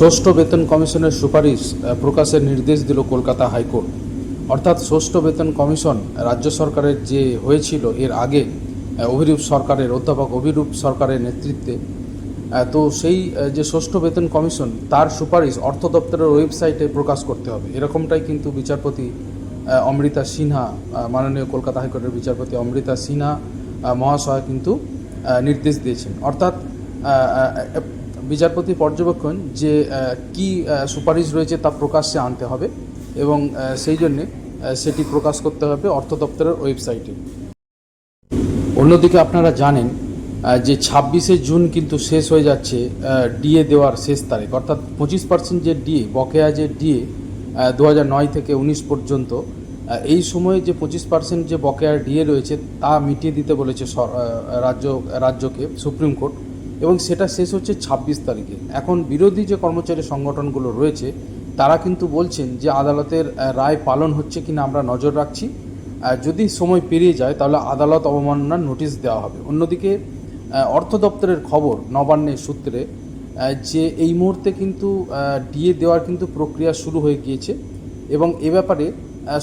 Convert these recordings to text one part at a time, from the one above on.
ষষ্ঠ বেতন কমিশনের সুপারিশ প্রকাশের নির্দেশ দিল কলকাতা হাইকোর্ট। অর্থাৎ ষষ্ঠ বেতন কমিশন রাজ্য সরকারের যে হয়েছিল এর আগে অভিরূপ সরকারের অধ্যাপক অভিরূপ সরকারের নেতৃত্বে তো সেই যে ষষ্ঠ বেতন কমিশন, তার সুপারিশ অর্থ দপ্তরের ওয়েবসাইটে প্রকাশ করতে হবে। এরকমটাই কিন্তু বিচারপতি অমৃতা সিনহা মাননীয় কলকাতা হাইকোর্টের বিচারপতি অমৃতা সিনহা মহাশয় কিন্তু নির্দেশ দিয়েছেন। অর্থাৎ বিচারপতি পর্যবেক্ষণ যে কি সুপারিশ রয়েছে তা প্রকাশ্যে আনতে হবে এবং সেই জন্যে সেটি প্রকাশ করতে হবে অর্থ দপ্তরের ওয়েবসাইটে। অন্যদিকে আপনারা জানেন যে ছাব্বিশে জুন কিন্তু শেষ হয়ে যাচ্ছে ডিএ দেওয়ার শেষ তারিখ। অর্থাৎ পঁচিশ পার্সেন্ট যে ডিএ, বকেয়া যে ডিএ দু নয় থেকে উনিশ পর্যন্ত এই সময়ে যে পঁচিশ পার্সেন্ট যে বকেয়া ডিএ রয়েছে তা মিটিয়ে দিতে বলেছে রাজ্য, রাজ্যকে, সুপ্রিম কোর্ট। এবং সেটা শেষ হচ্ছে ছাব্বিশ তারিখে। এখন বিরোধী যে কর্মচারী সংগঠনগুলো রয়েছে, তারা কিন্তু বলছেন যে আদালতের রায় পালন হচ্ছে কিনা আমরা নজর রাখছি। যদি সময় পেরিয়ে যায়, তাহলে আদালত অবমাননার নোটিশ দেওয়া হবে। অন্যদিকে অর্থ দপ্তরের খবর নবান্নের সূত্রে যে এই মুহূর্তে কিন্তু ডিএ দেওয়ার কিন্তু প্রক্রিয়া শুরু হয়ে গিয়েছে এবং এ ব্যাপারে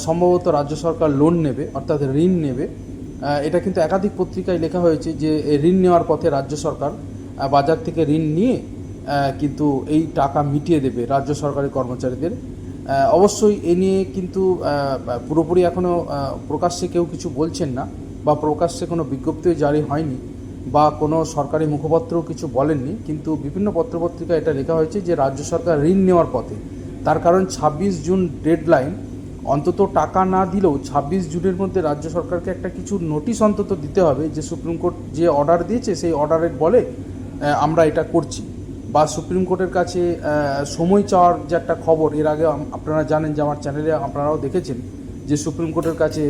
সম্ভবত রাজ্য সরকার লোন নেবে, অর্থাৎ ঋণ নেবে। এটা কিন্তু একাধিক পত্রিকায় লেখা হয়েছে যে ঋণ নেওয়ার পথে রাজ্য সরকার বাজার থেকে ঋণ নিয়ে কিন্তু এই টাকা মিটিয়ে দেবে রাজ্য সরকারি কর্মচারীদের। অবশ্যই এ নিয়ে কিন্তু পুরোপুরি এখনও প্রকাশ্যে কেউ কিছু বলছেন না বা প্রকাশ্যে কোনো বিজ্ঞপ্তিও জারি হয়নি বা কোনো সরকারি মুখপাত্রও কিছু বলেননি। কিন্তু বিভিন্ন পত্রপত্রিকায় এটা লেখা হয়েছে যে, রাজ্য সরকার ঋণ নেওয়ার পথে। তার কারণ ছাব্বিশ জুন ডেডলাইন, অন্তত টাকা না দিলেও ছাব্বিশ জুনের মধ্যে রাজ্য সরকারকে একটা কিছু নোটিশ অন্তত দিতে হবে যে, সুপ্রিম কোর্ট যে অর্ডার দিয়েছে, সেই অর্ডারের বলে আমরা এটা করছি। বা সুপ্রিম কোর্টের কাছে সময় চাওয়ার যে একটা খবর, এর আগে আপনারা জানেন যে আমার চ্যানেলে আপনারাও দেখেছেন যে সুপ্রিম কোর্টের কাছে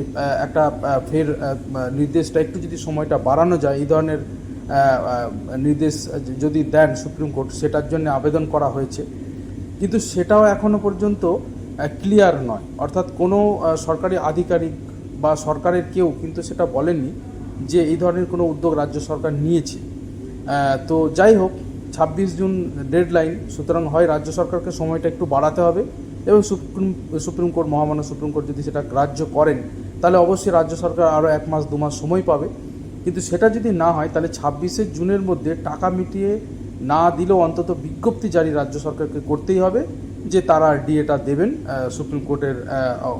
একটা ফের নির্দেশটা, একটু যদি সময়টা বাড়ানো যায়, এই ধরনের নির্দেশ যদি দেন সুপ্রিম কোর্ট, সেটার জন্য আবেদন করা হয়েছে। কিন্তু সেটাও এখনও পর্যন্ত ক্লিয়ার নয়। অর্থাৎ কোনো সরকারি আধিকারিক বা সরকারের কেউ কিন্তু সেটা বলেননি যে এই ধরনের কোনো উদ্যোগ রাজ্য সরকার নিয়েছে। তো যাই হোক, ছাব্বিশ জুন ডেডলাইন সুতরাং হয় রাজ্য সরকারকে সময়টা একটু বাড়াতে হবে এবং সুপ্রিম সুপ্রিম কোর্ট, মহামান্য সুপ্রিম কোর্ট যদি সেটা গ্রাহ্য করেন, তাহলে অবশ্যই রাজ্য সরকার আরও এক মাস, দু মাস সময় পাবে। কিন্তু সেটা যদি না হয়, তাহলে ছাব্বিশে জুনের মধ্যে টাকা মিটিয়ে না দিলেও অন্তত বিজ্ঞপ্তি জারি রাজ্য সরকারকে করতেই হবে যে তারা ডিএটা দেবেন সুপ্রিম কোর্টের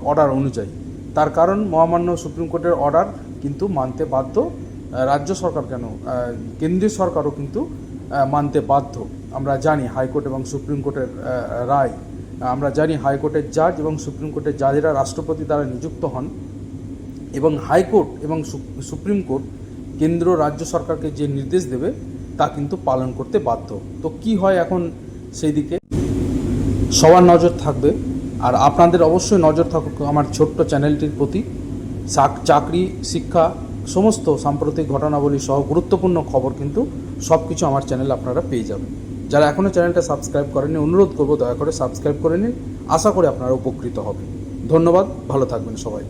অর্ডার অনুযায়ী। তার কারণ, মহামান্য সুপ্রিম কোর্টের অর্ডার কিন্তু মানতে বাধ্য রাজ্য সরকার কেন? কেন্দ্রীয় সরকারও কিন্তু মানতে বাধ্য। আমরা জানি হাইকোর্ট এবং সুপ্রিম কোর্টের রায়। আমরা জানি হাইকোর্টের জাজ এবং সুপ্রিম কোর্টের জাজেরা রাষ্ট্রপতি দ্বারা নিযুক্ত হন এবং হাইকোর্ট এবং সুপ্রিম কোর্ট কেন্দ্র রাজ্য সরকারকে যে নির্দেশ দেবে তা কিন্তু পালন করতে বাধ্য। তো কি হয় এখন সেই দিকে সবার নজর থাকবে। আর আপনাদের অবশ্যই নজর থাকুক আমার ছোট্ট চ্যানেলটির প্রতি। চাকরি, শিক্ষা সমস্ত সাম্প্রতিক ঘটনাবলী সহ গুরুত্বপূর্ণ খবর কিন্তু সব কিছু আমার চ্যানেলে আপনারা পেয়ে যাবেন। যারা এখনও চ্যানেলটা সাবস্ক্রাইব করেনি অনুরোধ করব দয়া করে সাবস্ক্রাইব করে নিন। আশা করি আপনারা উপকৃত হবে ধন্যবাদ, ভালো থাকবেন সবাই।